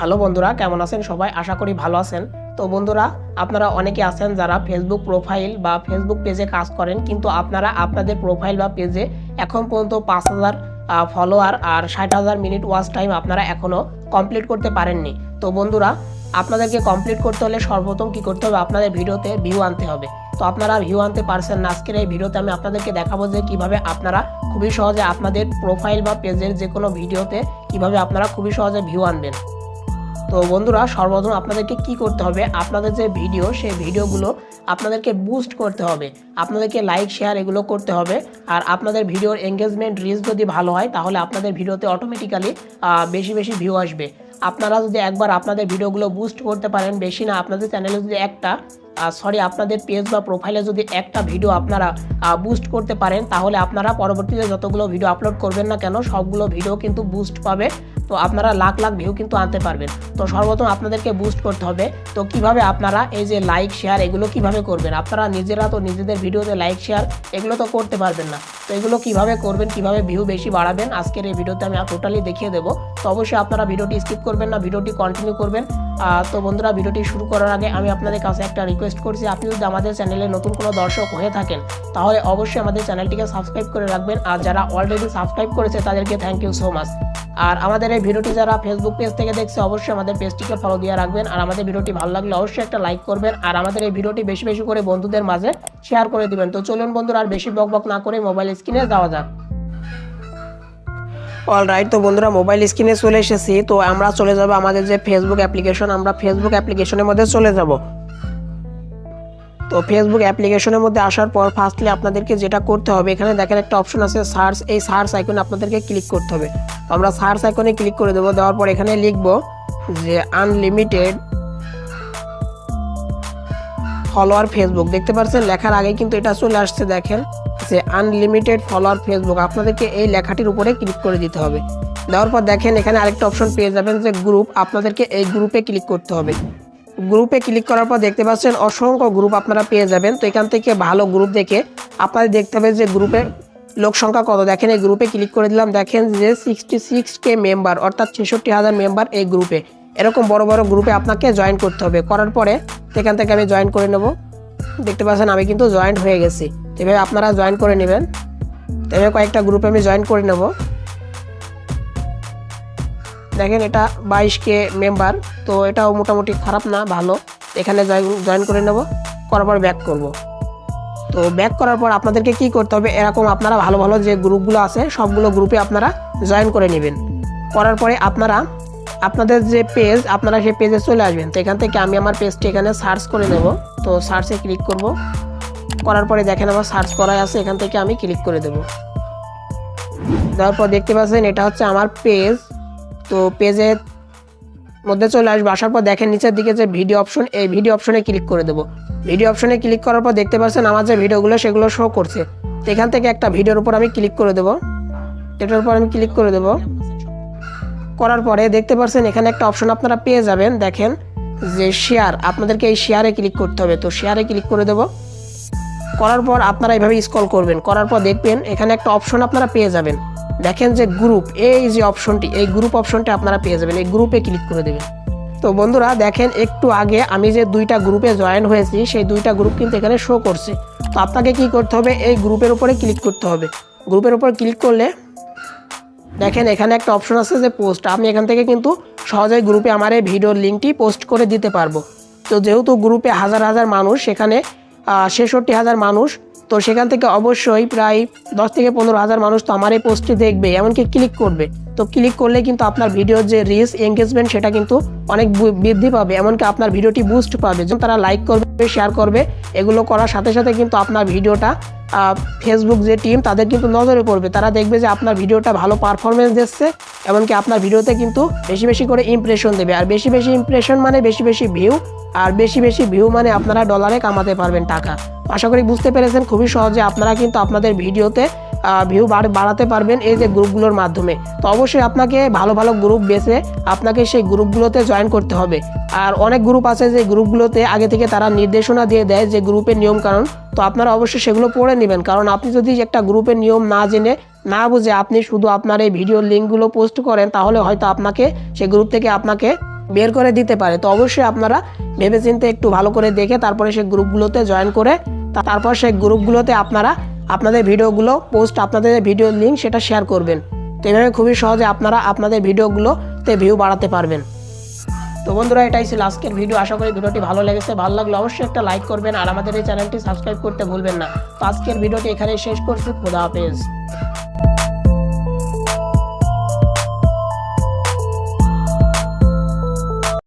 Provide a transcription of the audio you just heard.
Hello বন্ধুরা, কেমন আছেন সবাই? আশা করি ভালো আছেন। তো বন্ধুরা, আপনারা অনেকে আছেন যারা ফেসবুক প্রোফাইল বা ফেসবুক পেজে কাজ করেন, কিন্তু আপনারা আপনাদের প্রোফাইল বা পেজে এখন পর্যন্ত পাঁচ হাজার ফলোয়ার আর ষাট হাজার মিনিট ওয়াচ টাইম আপনারা এখনও কমপ্লিট করতে পারেননি। তো বন্ধুরা, আপনাদেরকে কমপ্লিট করতে হলে সর্বপ্রথম কি করতে হবে? আপনাদের ভিডিওতে ভিউ আনতে হবে। তো আপনারা ভিউ আনতে পারছেন না, আজকের এই ভিডিওতে আমি আপনাদেরকে দেখাবো যে কীভাবে আপনারা খুবই সহজে আপনাদের প্রোফাইল বা পেজের যে কোনো ভিডিওতে কীভাবে আপনারা খুবই সহজে ভিউ আনবেন। তো বন্ধুরা, সর্বপ্রথম আপনাদেরকে কি করতে হবে? আপনাদের যে ভিডিও সেই ভিডিওগুলো আপনাদেরকে বুস্ট করতে হবে। আপনাদেরকে লাইক শেয়ার এগুলো করতে হবে। আর আপনাদের ভিডিওর এঙ্গেজমেন্ট রিচ যদি ভালো হয়, তাহলে আপনাদের ভিডিওতে অটোমেটিক্যালি বেশি বেশি ভিউ আসবে। আপনারা যদি একবার আপনাদের ভিডিওগুলো বুস্ট করতে পারেন, বেশি না, আপনাদের চ্যানেলে যদি একটা সরি আপনাদের পেজ বা প্রোফাইলে যদি একটা ভিডিও আপনারা বুস্ট করতে পারেন, তাহলে আপনারা পরবর্তীতে যতগুলো ভিডিও আপলোড করবেন না কেন, সবগুলো ভিডিও কিন্তু বুস্ট পাবে তো আপনারা লাখ লাখ ভিউ কিন্তু আনতে পারবেন। তো সর্বপ্রথম আপনাদেরকে বুস্ট করতে হবে। তো কীভাবে আপনারা এই যে লাইক শেয়ার এগুলো কীভাবে করবেন? আপনারা নিজেরা তো নিজেদের ভিডিওতে লাইক শেয়ার এগুলো তো করতে পারবেন না। তো এগুলো কীভাবে করবেন, কীভাবে ভিউ বেশি বাড়াবেন, আজকের এই ভিডিওতে আমি টোটালি দেখিয়ে দেবো। তো অবশ্যই আপনারা ভিডিওটি স্কিপ করবেন না ভিডিওটি কন্টিনিউ করবেন। তো বন্ধুরা ভিডিওটি শুরু করার আগে আমি আপনাদের কাছে একটা রিকোয়েস্ট করছি। আপনি যদি আমাদের চ্যানেলে নতুন কোনো দর্শক হয়ে থাকেন, তাহলে অবশ্যই আমাদের চ্যানেলটিকে সাবস্ক্রাইব করে রাখবেন। আর যারা অলরেডি সাবস্ক্রাইব করেছে, তাদেরকে থ্যাংক ইউ সো মাচ আর আমাদের এই ভিডিওটি যারা ফেসবুক পেজ থেকে দেখছে, অবশ্যই আমাদের পেজটিকে ফলো দিয়ে রাখবেন। আর আমাদের ভিডিওটি ভালো লাগলে অবশ্যই একটা লাইক করবেন। আর আমাদের এই ভিডিওটি বেশি বেশি করে বন্ধুদের মাঝে শেয়ার করে দিবেন। তো চলুন বন্ধুরা, আর বেশি বক বক না করে মোবাইল স্ক্রিনে যাওয়া যাক। অলরাইট তো বন্ধুরা মোবাইল স্ক্রিনে চলে এসেছি। তো আমরা চলে যাব আমাদের যে ফেসবুক অ্যাপ্লিকেশন আমরা ফেসবুক অ্যাপ্লিকেশনের মধ্যে চলে যাব। তো ফেসবুক অ্যাপ্লিকেশনের মধ্যে আসার পর ফার্স্টলি আপনাদেরকে যেটা করতে হবে, এখানে দেখেন একটা অপশন আছে সার্চ এই সার্চ আইকনে আপনাদেরকে ক্লিক করতে হবে। তো আমরা সার্চ আইকনে ক্লিক করে দেবো, দেওয়ার পর এখানে লিখব যে আনলিমিটেড ফলোয়ার ফেসবুক দেখতে পাচ্ছেন, লেখার আগে কিন্তু এটা চলে আসছে, দেখেন। যে আনলিমিটেড ফলোয়ার ফেসবুক আপনাদেরকে এই লেখাটির উপরে ক্লিক করে দিতে হবে। দেওয়ার পর দেখেন, এখানে আরেকটা অপশন পেয়ে যাবেন যে গ্রুপ আপনাদেরকে এই গ্রুপে ক্লিক করতে হবে। গ্রুপে ক্লিক করার পর দেখতে পাচ্ছেন, অসংখ্য গ্রুপ আপনারা পেয়ে যাবেন। তো এখান থেকে ভালো গ্রুপ দেখে আপনাদের দেখতে হবে যে গ্রুপের লোক সংখ্যা কত। দেখেন, এই গ্রুপে ক্লিক করে দিলাম। দেখেন যে সিক্সটি সিক্স কে মেম্বার অর্থাৎ ছেষট্টি হাজার মেম্বার এই গ্রুপে এরকম বড় বড় গ্রুপে আপনাকে জয়েন করতে হবে। করার পরে সেখান থেকে আমি জয়েন করে নেব। দেখতে পাচ্ছেন, আমি কিন্তু জয়েন্ট হয়ে গেছি। এভাবে আপনারা জয়েন করে নেবেন। এভাবে কয়েকটা গ্রুপে আমি জয়েন করে নেব। দেখেন এটা বাইশ কে মেম্বার তো এটাও মোটামুটি খারাপ না, ভালো। এখানে জয়েন করে নেব, করার পর ব্যাক করব। তো ব্যাক করার পর আপনাদেরকে কি করতে হবে, এরকম আপনারা ভালো ভালো যে গ্রুপগুলো আছে, সবগুলো গ্রুপে আপনারা জয়েন করে নেবেন। করার পরে আপনারা, আপনাদের যে পেজ আপনারা সেই পেজে চলে আসবেন। তো এখান থেকে আমি আমার পেজটি এখানে সার্চ করে নেব। তো সার্চে ক্লিক করব। করার পরে দেখেন আমার সার্চ করাই আছে, এখান থেকে আমি ক্লিক করে দেব। দেওয়ার পর দেখতে পাচ্ছেন, এটা হচ্ছে আমার পেজ তো পেজের মধ্যে চলে আসবে, আসার পর দেখেন নিচের দিকে যে ভিডিও অপশন এই ভিডিও অপশনে ক্লিক করে দেবো। ভিডিও অপশনে ক্লিক করার পর দেখতে পাচ্ছেন, আমার যে ভিডিওগুলো সেগুলো শো করছে। তো এখান থেকে একটা ভিডিওর উপর আমি ক্লিক করে দেবো। এটার উপর আমি ক্লিক করে দেবো। করার পরে দেখতে পাচ্ছেন, এখানে একটা অপশন আপনারা পেয়ে যাবেন। দেখেন যে শেয়ার আপনাদেরকে এই শেয়ারে ক্লিক করতে হবে। তো শেয়ারে ক্লিক করে দেবো। করার পর আপনারা এইভাবে স্ক্রল করবেন, করার পর দেখবেন এখানে একটা অপশন আপনারা পেয়ে যাবেন। দেখেন যে গ্রুপ এই যে অপশনটি এই গ্রুপ অপশনটি আপনারা পেয়ে যাবেন, এই গ্রুপে ক্লিক করে দেবেন। তো বন্ধুরা, দেখেন একটু আগে আমি যে দুইটা গ্রুপে জয়েন হয়েছি, সেই দুইটা গ্রুপ কিন্তু এখানে শো করছে। তো আপনাকে কি করতে হবে? এই গ্রুপের উপরে ক্লিক করতে হবে। গ্রুপের উপর ক্লিক করলে দেখেন এখানে একটা অপশন আছে যে পোস্ট আমি এখান থেকে কিন্তু সহজেই গ্রুপে আমার এই ভিডিওর লিঙ্কটি পোস্ট করে দিতে পারব। তো যেহেতু গ্রুপে হাজার হাজার মানুষ সেখানে ছেষট্টি হাজার মানুষ। তো সেখান থেকে অবশ্যই প্রায় দশ থেকে পনেরো হাজার মানুষ তো আমার এই পোস্টটি দেখবে, এমনকি ক্লিক করবে। তো ক্লিক করলে কিন্তু আপনার ভিডিওর যে রিস এঙ্গেজমেন্ট সেটা কিন্তু অনেক বৃদ্ধি পাবে, এমনকি আপনার ভিডিওটি বুস্ট পাবে। যেমন তারা লাইক করবে শেয়ার করবে, এগুলো করার সাথে সাথে কিন্তু আপনার ভিডিওটা ফেসবুক যে টিম তাদের কিন্তু নজরে পড়বে। তারা দেখবে যে আপনার ভিডিওটা ভালো পারফরমেন্স দিচ্ছে, এমনকি আপনার ভিডিওতে কিন্তু বেশি বেশি করে ইমপ্রেশন দেবে। আর বেশি বেশি ইমপ্রেশন মানে বেশি বেশি ভিউ আর বেশি বেশি ভিউ মানে আপনারা ডলারে কামাতে পারবেন টাকা। আশা করি বুঝতে পেরেছেন, খুবই সহজে আপনারা কিন্তু আপনাদের ভিডিওতে ভিউ বাড়াতে পারবেন এই যে গ্রুপগুলোর মাধ্যমে। তো অবশ্যই আপনাকে ভালো ভালো গ্রুপ বেছে আপনাকে সেই গ্রুপগুলোতে জয়েন করতে হবে। আর অনেক গ্রুপ আছে যে গ্রুপগুলোতে আগে থেকে তারা নির্দেশনা দিয়ে দেয় যে গ্রুপের নিয়ম কারণ তো আপনারা অবশ্যই সেগুলো পড়ে নেবেন। কারণ আপনি যদি একটা গ্রুপের নিয়ম না জেনে, না বুঝে আপনি শুধু আপনার এই ভিডিওর লিঙ্কগুলো পোস্ট করেন, তাহলে হয়তো আপনাকে সেই গ্রুপ থেকে আপনাকে বের করে দিতে পারে। তো অবশ্যই আপনারা ভেবেচিন্তে একটু ভালো করে দেখে তারপরে সেই গ্রুপগুলোতে জয়েন করে তারপর সেই গ্রুপগুলোতে আপনারা আপনাদের ভিডিওগুলো পোস্ট আপনাদের ভিডিও লিঙ্ক সেটা শেয়ার করবেন। তো এভাবে খুবই সহজে আপনারা আপনাদের ভিডিওগুলোতে ভিউ বাড়াতে পারবেন। তো বন্ধুরা, এটাই ছিল আজকের ভিডিও আশা করি ভিডিওটি ভালো লেগেছে। ভালো লাগলে অবশ্যই একটা লাইক করবেন আর আমাদের এই চ্যানেলটি সাবস্ক্রাইব করতে ভুলবেন না। তো আজকের ভিডিওটি এখানে শেষ করছি। খোদা হাফেজ।